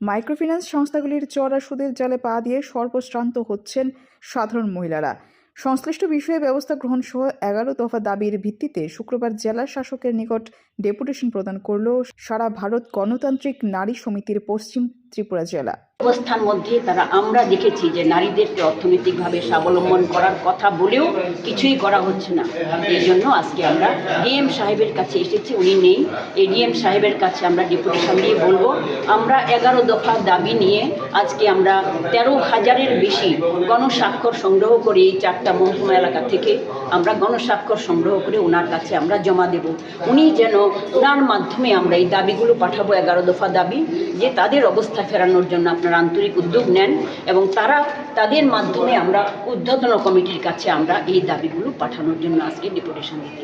Microfinance সংস্থাগুলির চড়া সুদের জালে পা দিয়ে সর্বশ্রান্ত হচ্ছেন সাধারণ মহিলারা। সংশ্লিষ্ট বিষয়ে ব্যবস্থা গ্রহণ সহ এগারো দফা দাবির ভিত্তিতে শুক্রবার জেলা শাসকের নিকট ডেপুটেশন প্রদান করল সারা ভারত গণতান্ত্রিক নারী সমিতির পশ্চিম ত্রিপুরা জেলা। অবস্থার মধ্যে তারা আমরা দেখেছি যে নারীদেরকে অর্থনৈতিকভাবে স্বাবলম্বন করার কথা বলেও কিছুই করা হচ্ছে না। এই জন্য আজকে আমরা ডিএম সাহেবের কাছে এসেছি, উনি নেই। এডিএম সাহেবের কাছে আমরা ডেপুটেশন দিয়ে বলব, আমরা এগারো দফা দাবি নিয়ে আজকে আমরা তেরো হাজারের বেশি গণস্বাক্ষর সংগ্রহ করে এই চারটা মহকুমা এলাকা থেকে আমরা গণস্বাক্ষর সংগ্রহ করে ওনার কাছে আমরা জমা দেব। উনি যেন ওনার মাধ্যমে আমরা এই দাবিগুলো পাঠাবো, এগারো দফা দাবি, যে তাদের অবস্থা ফেরানোর জন্য আপনারা আন্তরিক উদ্যোগ নেন এবং তারা, তাদের মাধ্যমে আমরা ঊর্ধ্বতন কমিটির কাছে আমরা এই দাবিগুলো পাঠানোর জন্য আজকে ডেপুটেশন দিতে